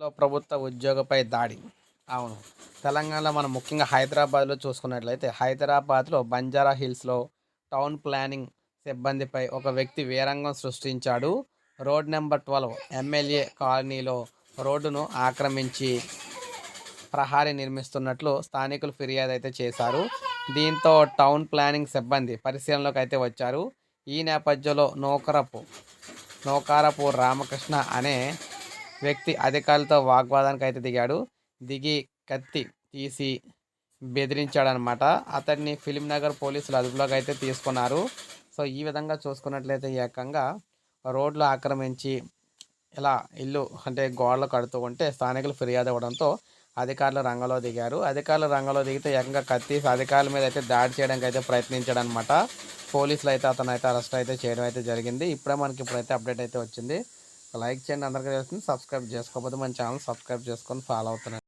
లో ప్రభుత్వ ఉద్యోగపై దాడి. అవును. తెలంగాణలో మనం ముఖ్యంగా హైదరాబాద్లో చూసుకున్నట్లయితే హైదరాబాద్లో బంజారా హిల్స్లో టౌన్ ప్లానింగ్ సిబ్బందిపై ఒక వ్యక్తి వీరంగం సృష్టించాడు. రోడ్ నెంబర్ ట్వెల్వ్ ఎమ్మెల్యే కాలనీలో రోడ్డును ఆక్రమించి ప్రహారీ నిర్మిస్తున్నట్లు స్థానికులు ఫిర్యాదు అయితే చేశారు. దీంతో టౌన్ ప్లానింగ్ సిబ్బంది పరిశీలనలోకి అయితే వచ్చారు. ఈ నేపథ్యంలో నోకరపు నోకారపు రామకృష్ణ అనే వ్యక్తి అధికారులతో వాగ్వాదానికి అయితే దిగాడు. దిగి కత్తి తీసి బెదిరించాడనమాట అతన్ని ఫిలిం నగర్ పోలీసులు అదుపులోకి అయితే తీసుకున్నారు. సో ఈ విధంగా చూసుకున్నట్లయితే ఏకంగా రోడ్లు ఆక్రమించి ఇలా ఇల్లు అంటే గోడలు కడుతూ ఉంటే స్థానికులు ఫిర్యాదు ఇవ్వడంతో అధికారులు రంగంలో దిగారు. అధికారులు రంగంలో దిగితే ఏకంగా కత్తి అధికారుల మీద అయితే దాడి చేయడానికి అయితే ప్రయత్నించాడనమాట పోలీసులు అయితే అతను అయితే అరెస్ట్ అయితే చేయడం అయితే జరిగింది. ఇప్పుడే మనకి ఇప్పుడైతే అప్డేట్ అయితే వచ్చింది. లైక్ చేయండి అందరికీ తెలుస్తుంది. సబ్స్క్రైబ్ చేసుకోకపోతే మన ఛానల్ సబ్స్క్రైబ్ చేసుకొని ఫాలో అవుతున్నాను